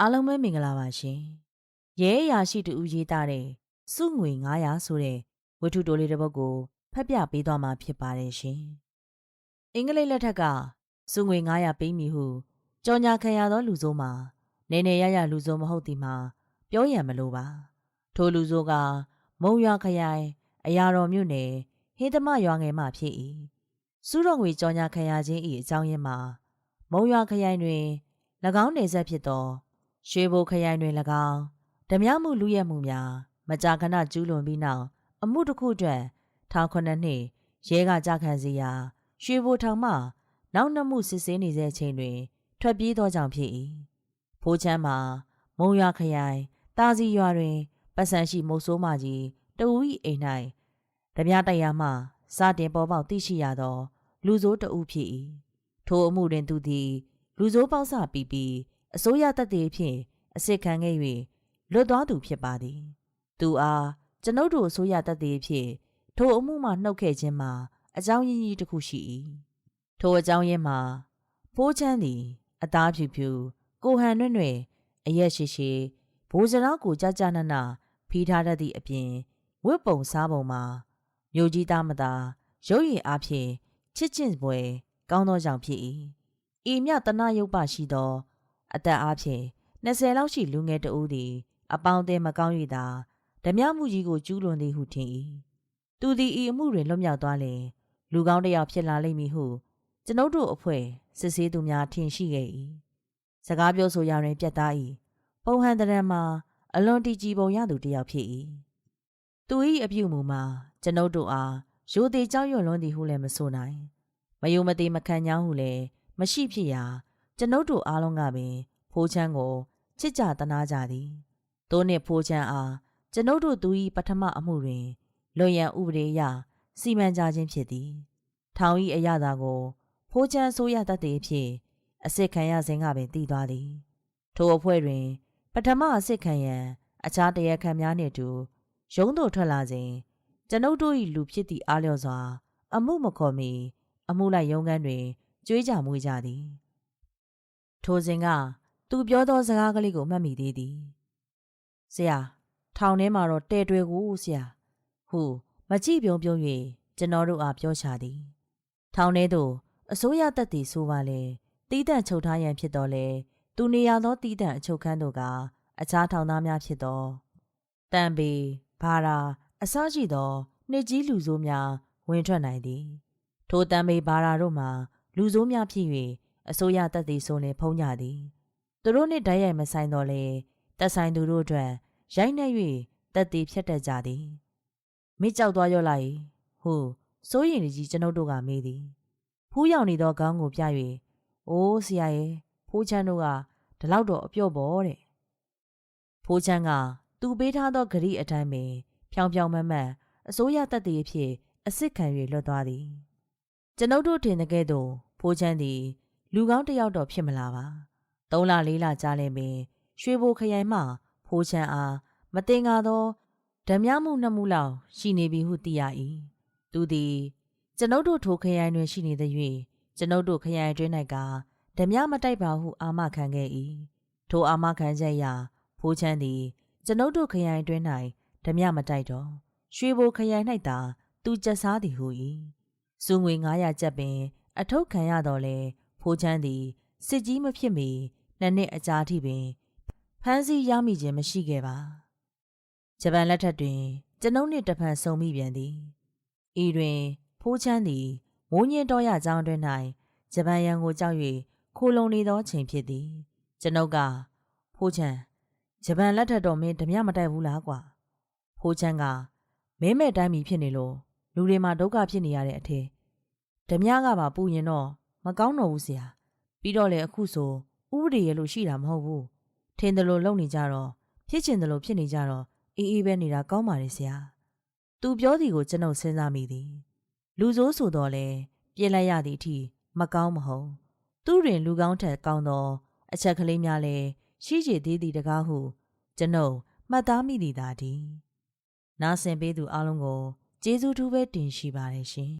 အားလုံးပဲမင်္ဂလာပါရှင်။ရဲအရာရှိတူဦးရေးသားတဲ့စုငွေ900ဆိုတဲ့ဝတ္ထုတိုလေးတစ်ပုဒ်ကိုဖတ်ပြပေးသွားမှာဖြစ်ပါတယ်ရှင်။အင်္ဂလိပ်လက်ထက်ကစုငွေ900ပေးမည်ဟုကြော်ညာခံရသောလူဆိုးမှာနေနေရရလူဆိုးမဟုတ်သည်မှာပြောရန်မလိုပါ။ထိုလူဆိုးကမုံရွာခရိုင်အရာတော်မြို့နယ်ဟင်းသမရွာငယ်မှဖြစ်၏။စုတော်ငွေကြော်ညာခံရခြင်း၏အကြောင်းရင်းမှာမုံရွာခရိုင်တွင်၎င်းနေဆက်ဖြစ်သော ရွှေဘိုခရိုင်တွင်၎င်းဓမြမှုလူရဲမှုများမကြာခဏကျူးလွန်ပြီးနောက်အမှုတစ်ခုအတွက်ထောင်ခုနှစ်နှစ်ရဲကကြခံစီရာရွှေဘိုထောင်မှနောက်နှစ်မှုစစ်ဆေးနေတဲ့အချိန်တွင် ထွက်ပြေးသောကြောင့်ဖြစ်၏ဖိုးချမ်းမှာမုံရွာခရိုင်တာစီရွာတွင်ပတ်စံရှိမုတ်ဆိုးမကြီးတဦး၏အိမ်၌ဓမြတရားမှစတင်ပေါ်ပေါက်သိရှိရသော လူဆိုးတဦးဖြစ်၏ထိုအမှုတွင်သူသည် လူဆိုးပေါက်စပြီးပြီး အစိုးရတပ်တွေဖြင့်အစစ်ခံခဲ့၍လွတ်သွားသူဖြစ်ပါသည်သူအားကျွန်ုပ်တို့အစိုးရတပ်တွေဖြင့်ထိုအမှုမှနှုတ်ခဲ့ခြင်းမှာအကြောင်းရင်းကြီးတစ်ခုရှိ၏ထိုအကြောင်းရင်းမှာဖိုးချမ်းသည်အသားဖြူဖြူကိုဟန်နှွဲ့နှွဲ့အရက်ရှိရှိဘိုးစရောကိုကြကြနနဖီးထားတတ်သည့်အပြင်ဝတ်ပုံစားပုံမှာမြို့ကြီးသားမသာရုပ်ရည်အားဖြင့်ချစ်ကျင့်ပွဲကောင်းသောကြောင့်ဖြစ်၏ဤမြတနာယုတ်ပရှိသော အသက်အားဖြင့်20လောက်ရှိလူငယ်တဦးသည် အပေါင်းအသင်းမကောင်း၍သာဓမြမှုကြီးကိုကျူးလွန်သည်ဟုထင်၏သူသည်ဤအမှုတွင်လွတ်မြောက်သွားလျင်လူကောင်းတစ်ယောက်ဖြစ်လာလိမ့်မည်ဟုကျွန်ုပ်တို့အဖွဲ့စစ်ဆေးသူများထင်ရှိခဲ့၏စကားပြောဆိုရာတွင်ပြတ်သား၏ပုံဟန်တရံမှာအလွန်တည်ကြည်ပုံရသူတစ်ယောက်ဖြစ်၏သူ၏အပြုမူမှာကျွန်ုပ်တို့အားရိုသေကြောက်ရွံ့လွန်းသည်ဟုလည်းမဆိုနိုင်မယုံမသိမခံ냐ဟုလည်းမရှိဖြစ်ရာ ကျွန်ုပ်တို့အားလုံးကပင် ဖိုးချမ်းကိုချစ်ကြတနာကြသည်။သို့နှင့်ဖိုးချမ်းအားကျွန်ုပ်တို့သူ၏ပထမအမှုတွင်လွန်ရန်ဥပဒေအရစီမံကြခြင်းဖြစ်သည်။ထောင်၏အရသာကို ဖိုးချမ်းဆိုရတတ်သည့်အဖြစ်အစစ်ခံရစဉ်ကပင်တည်သွားသည်။ထိုအဖွဲ့တွင် ပထမအစစ်ခံရန် အခြားတရားခံများနှင့်အတူရုံးသို့ထွက်လာစဉ်ကျွန်ုပ်တို့၏လူဖြစ်သည့်အားလျော်စွာ အမှုမခေါ်မီအမှုလိုက်ရုံးခန်းတွင်ကြွေးကြမွေးကြသည် ထိုစဉ်ကသူပြောသောစကားကလေးကိုမှတ်မိသေးသည်ဆရာထောင်ထဲမှာတော့တဲတွဲကိုဆရာဟုမကြည့်ပြုံးပြုံး၍ကျွန်တော်တို့အားပြောချသည် ထောင်ထဲသို့အစိုးရတပ်သည်ဆိုပါလေတီးတန့်ချုပ်ထားရန်ဖြစ်တော်လေသူနေရသောတီးတန့်အချုပ်ခန်းတို့ကအခြားထောင်သားများဖြစ်သောတန်ပေဘာရာအစရှိသောနှစ်ကြီးလူဆိုးများဝင်ထွက်နိုင်သည် ထိုတန်ပေဘာရာတို့မှာလူဆိုးများဖြစ်၍ အစိုးရတပ်သည်ဆိုလင်ဖုံးကြသည်သူတို့နှင့်တိုက်ရိုက်မဆိုင်တော့လေတက်ဆိုင်သူတို့အတွက်ရိုက်နှက်၍တက်သည်ဖြတ်တက်ကြသည်မိကြောက်သွားရောလိုက်ဟုစိုးရင်ကြီးကျွန်ုပ်တို့ကမေးသည်ဖူးရောက်နေသောခေါင်းကိုပြ၍အိုးဆရာရဲ့ဖိုးချမ်းတို့ကဒီလောက်တော့အပြော့ပေါ်တဲ့ဖိုးချမ်းကသူပေးထားသောဂရိအတိုင်းပင်ဖြောင်ဖြောင်မတ်မတ်အစိုးရတပ်သည်အဖြစ်အစ်စ်ခံ၍လွတ်သွားသည်ကျွန်ုပ်တို့ထင်တဲ့ကဲ့သို့ဖိုးချမ်းသည် လူကောင်းတစ်ယောက်တော့ဖြစ်မလာပါသုံးလလေးလကြာလဲပင်ရွှေဘိုခရိုင်မှဖိုးချမ်းအားမတင်ကားသောဓမြမှုနှစ်မှုလောက်ရှိနေပြီဟုသိရ၏သူသည်ကျွန်ုပ်တို့ထိုခရိုင်တွင်ရှိနေသည်၍ကျွန်ုပ်တို့ခရိုင်အတွင်း၌ကဓမြမတိုက်ပါဟုအာမခံခဲ့၏ထိုအာမခံချက်အရဖိုးချမ်းသည်ကျွန်ုပ်တို့ခရိုင်အတွင်း၌ဓမြမတိုက်တော့ရွှေဘိုခရိုင်၌သာသူကြက်စားသည်ဟု၏စုငွေ900ကျပ်ပင် အထုတ်ခံရတော်လဲ ဖိုးချမ်းသည်စစ်ကြီးမဖြစ်မီနှစ်နှစ်အကြာထိပင်ဖမ်းဆီးရမိခြင်းမရှိခဲ့ပါဂျပန်လက်ထက်တွင်ကျွန်ုပ်နှင့်တဖန်ဆုံမိပြန်သည်ဤတွင်ဖိုးချမ်းသည်မိုးညင်းတော်ရကြောင်းအတွင်း၌ဂျပန်ရန်ကိုကြောက်၍ခိုလုံနေသောချိန်ဖြစ်သည်ကျွန်ုပ်ကဖိုးချမ်းဂျပန်လက်ထက်တော့မင်းဓမြမတိုက်ဘူးလားကွာဖိုးချမ်းကမင်းမဲ့တိုင်းမီဖြစ်နေလို့လူတွေမှာဒုက္ခဖြစ်နေရတဲ့အထက်ဓမြကပါပူရင်တော့ မကောင်းတော့ဘူးဆရာပြီးတော့လေအခုဆိုဥပဒေရလို့ရှိတာမဟုတ်ဘူးထင်တယ်လို့လုပ်နေကြတော့ဖြစ်ချင်တယ်လို့ဖြစ်နေကြတော့အေးအေးပဲနေတာကောင်းပါလေဆရာသူပြောသည်ကိုကျွန်ုပ်စဉ်းစားမိသည်လူဆိုးဆိုတော့လေပြေးလိုက်ရသည့်အထိမကောင်းမဟုတ်သူတွင်လူကောင်းထက်ကောင်းသော အချက်ကလေးများလည်းရှိကြသေးသည်တကားဟု ကျွန်ုပ်မှတ်သားမိသည်သာဒီနားဆင်ပေးသူအလုံးကိုကျေးဇူးထူးပဲတင်ရှိပါတယ်ရှင်